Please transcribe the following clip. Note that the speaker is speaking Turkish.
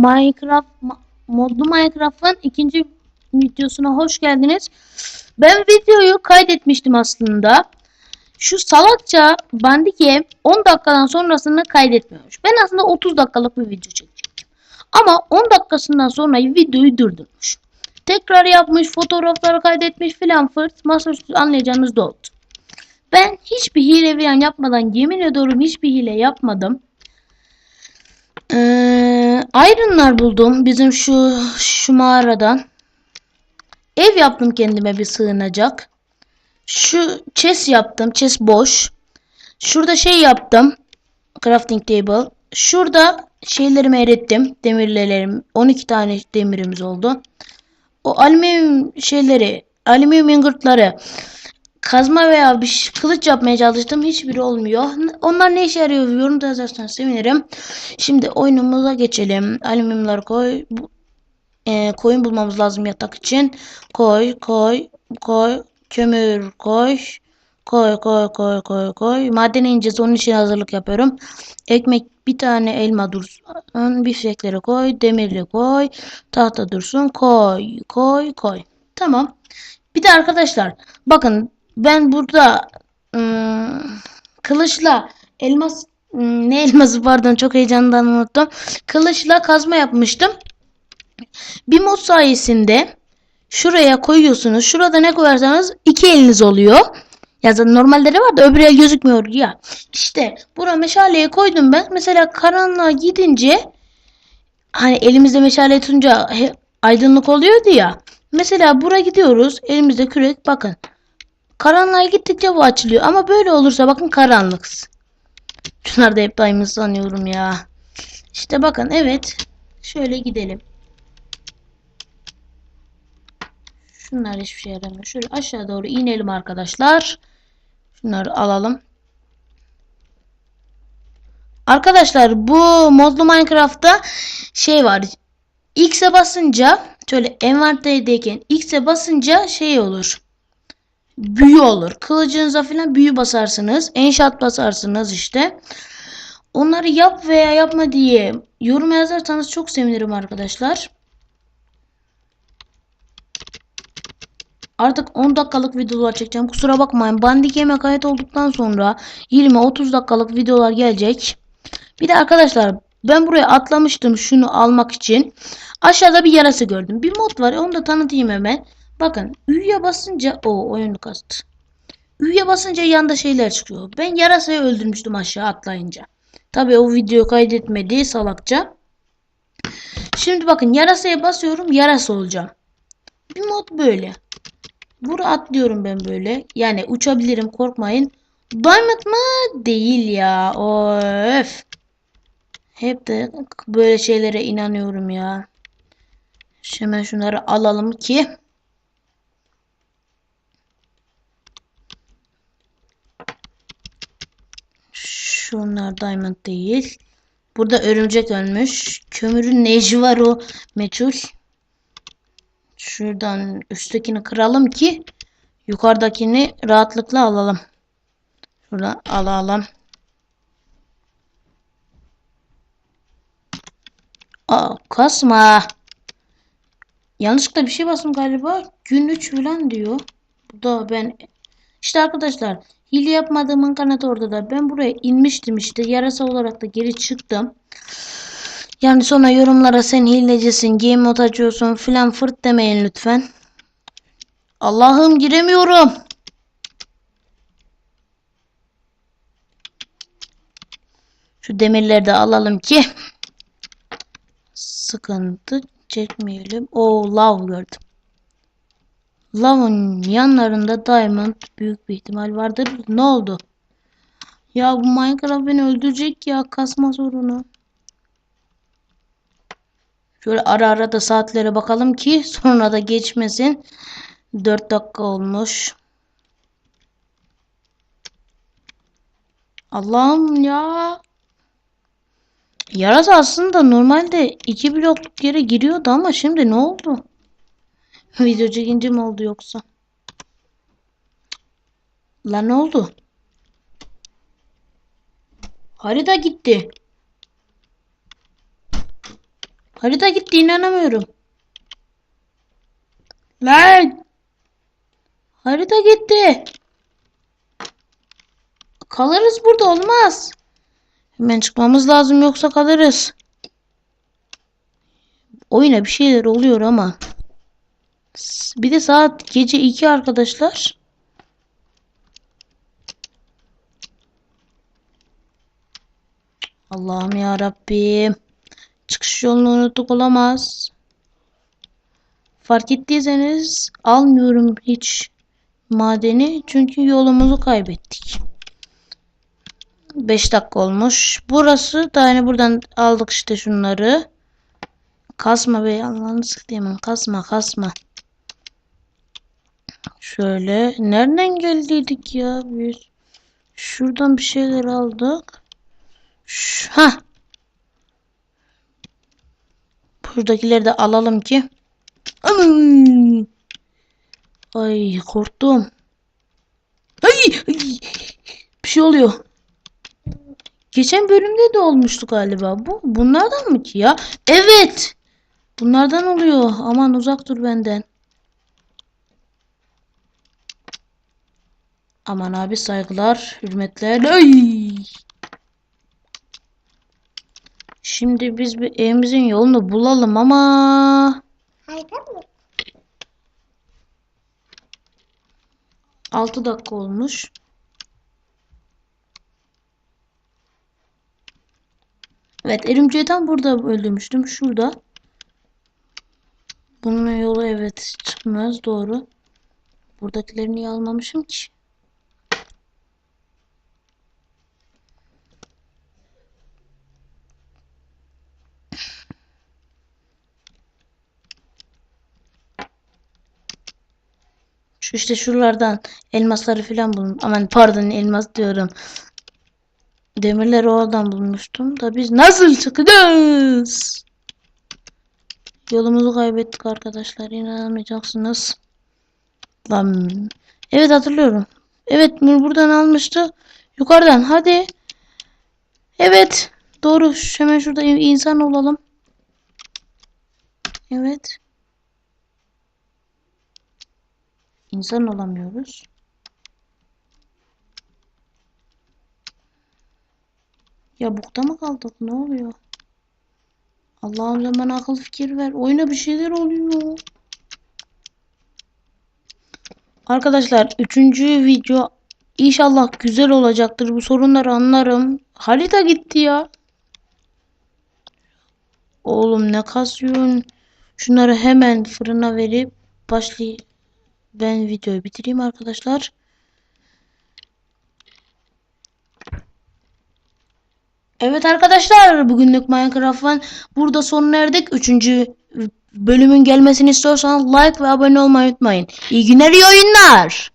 Minecraft modlu Minecraft'ın ikinci videosuna hoş geldiniz. Ben videoyu kaydetmiştim aslında. Şu salakça Bandicam 10 dakikadan sonrasını kaydetmiyormuş. Ben aslında 30 dakikalık bir video çekecektim. Ama 10 dakikasından sonra videoyu durdurmuş. Tekrar yapmış, fotoğrafları kaydetmiş filan fırt. Masaüstü anlayacağınız da oldu. Ben hiçbir hile falan yapmadan yemin ediyorum hiçbir hile yapmadım. Ee, Iron'lar buldum bizim şu şu mağaradan. Ev yaptım kendime bir sığınacak. Şu chest yaptım. Chest boş. Şurada şey yaptım. Crafting table. Şurada şeylerimi erittim. Demirlerim. 12 tane demirimiz oldu. O alüminyum şeyleri, alüminyum ingotları kazma veya bir kılıç yapmaya çalıştım. Hiçbiri olmuyor. Onlar ne işe yarıyor? Yorumda yazarsanız sevinirim. Şimdi oyunumuza geçelim. Alüminyumları koy. Bu, e, koyun bulmamız lazım yatak için. Koy, koy, koy. Kömür koy. Koy, koy, koy, koy, koy. Maden ineceğiz. Onun için hazırlık yapıyorum. Ekmek bir tane elma dursun. Biftekleri koy. Demirli koy. Tahta dursun. Koy, koy, koy. Tamam. Bir de arkadaşlar bakın ben burada ım, kılıçla elmas ım, ne elması pardon çok heyecandan unuttum. Kılıçla kazma yapmıştım. Bir mod sayesinde şuraya koyuyorsunuz. Şurada ne koyarsanız iki eliniz oluyor. Ya zaten normalde de var da öbür el gözükmüyor ya. İşte bura meşaleyi koydum ben. Mesela karanlığa gidince hani elimizde meşale tutunca aydınlık oluyordu ya. Mesela bura gidiyoruz. Elimizde kürek bakın. Karanlığa gittikçe bu açılıyor. Ama böyle olursa bakın karanlık. Şunlar da hep daimi sanıyorum ya. İşte bakın evet. Şöyle gidelim. Şunlar hiçbir şey yaramıyor. Şöyle aşağı doğru inelim arkadaşlar. Şunları alalım. Arkadaşlar bu modlu Minecraft'ta şey var. X'e basınca şöyle envanterdeyken X'e basınca şey olur. Büyü olur. Kılıcınıza falan büyü basarsınız. Enşat basarsınız işte. Onları yap veya yapma diye yorum yazarsanız çok sevinirim arkadaşlar. Artık 10 dakikalık videolar çekeceğim. Kusura bakmayın. Bandicam'e kayıt olduktan sonra 20-30 dakikalık videolar gelecek. Bir de arkadaşlar ben buraya atlamıştım şunu almak için. Aşağıda bir yarası gördüm. Bir mod var. Onu da tanıtayım hemen. Bakın Ü'ye basınca o oyunu kastı. Ü'ye basınca yanda şeyler çıkıyor. Ben yarasayı öldürmüştüm aşağı atlayınca. Tabii o videoyu kaydetmedi salakça. Şimdi bakın yarasaya basıyorum yarasa olacağım. Bir mod böyle. Bura atlıyorum ben böyle. Yani uçabilirim korkmayın. Diamond mı? Değil ya. Öf. Hep de böyle şeylere inanıyorum ya. Hemen şunları alalım ki. Şunlar diamond değil. Burada örümcek ölmüş. Kömürün ne işi var o meçhul. Şuradan üsttekini kıralım ki yukarıdakini rahatlıkla alalım. Şuradan alalım. Aa, kasma. Yanlışlıkla bir şey bastım galiba. Gün 3 falan diyor. Bu da ben işte arkadaşlar hile yapmadığımın kanıtı orada da. Ben buraya inmiştim işte. Yarasa olarak da geri çıktım. Yani sonra yorumlara sen hilecisin, game mode açıyorsun filan fırt demeyin lütfen. Allah'ım giremiyorum. Şu demirleri de alalım ki sıkıntı çekmeyelim. O lav gördüm. Lavın yanlarında diamond büyük bir ihtimal vardır. Ne oldu? Ya bu Minecraft beni öldürecek ya kasma sorunu. Şöyle ara ara da saatlere bakalım ki sonra da geçmesin. 4 dakika olmuş. Allah'ım ya. Yarasa aslında normalde 2 blokluk yere giriyordu ama şimdi ne oldu? Video çekince mi oldu yoksa? Lan ne oldu? Harita gitti. Harita gitti inanamıyorum. Lan! Harita gitti. Kalırız burada olmaz. Hemen çıkmamız lazım yoksa kalırız. Oyuna bir şeyler oluyor ama. Bir de saat gece 2 arkadaşlar. Allah'ım ya Rabbim. Çıkış yolunu unuttuk olamaz. Fark ettiyseniz almıyorum hiç madeni çünkü yolumuzu kaybettik. 5 dakika olmuş. Burası da hani buradan aldık işte şunları. Kasma be Allah'ını sıkayım. Kasma kasma. Şöyle. Nereden geldiydik ya biz? Şuradan bir şeyler aldık. Ha. Buradakileri de alalım ki. Ay korktum. Ay, ay. Bir şey oluyor. Geçen bölümde de olmuştu galiba. Bu bunlardan mı ki ya? Evet. Bunlardan oluyor. Aman uzak dur benden. Aman abi saygılar, hürmetler. Ay! Şimdi biz bir evimizin yolunu bulalım ama? 6 dakika olmuş. Evet, tam burada öldürmüştüm. Şurada. Bunun yolu evet çıkmaz. Doğru. Buradakileri niye almamışım ki? Şu işte şuralardan elmasları filan bulun. Aman pardon elmas diyorum. Demirleri oradan bulmuştum da biz nasıl çıkacağız? Yolumuzu kaybettik arkadaşlar. İnanamayacaksınız. Lan. Evet hatırlıyorum. Evet Nur buradan almıştı. Yukarıdan hadi. Evet. Doğru. Hemen şurada insan olalım. Evet. İnsan olamıyoruz. Ya bukta mı kaldık? Ne oluyor? Allah'ım sen bana akıl fikir ver. Oyuna bir şeyler oluyor. Arkadaşlar üçüncü video inşallah güzel olacaktır. Bu sorunları anlarım. Harita gitti ya. Oğlum ne kasıyorsun? Şunları hemen fırına verip başlay ben videoyu bitireyim arkadaşlar. Evet arkadaşlar bugünlük Minecraft'ın burada sonuna erdik. Üçüncü bölümün gelmesini istiyorsanız like ve abone olmayı unutmayın. İyi günler iyi oyunlar.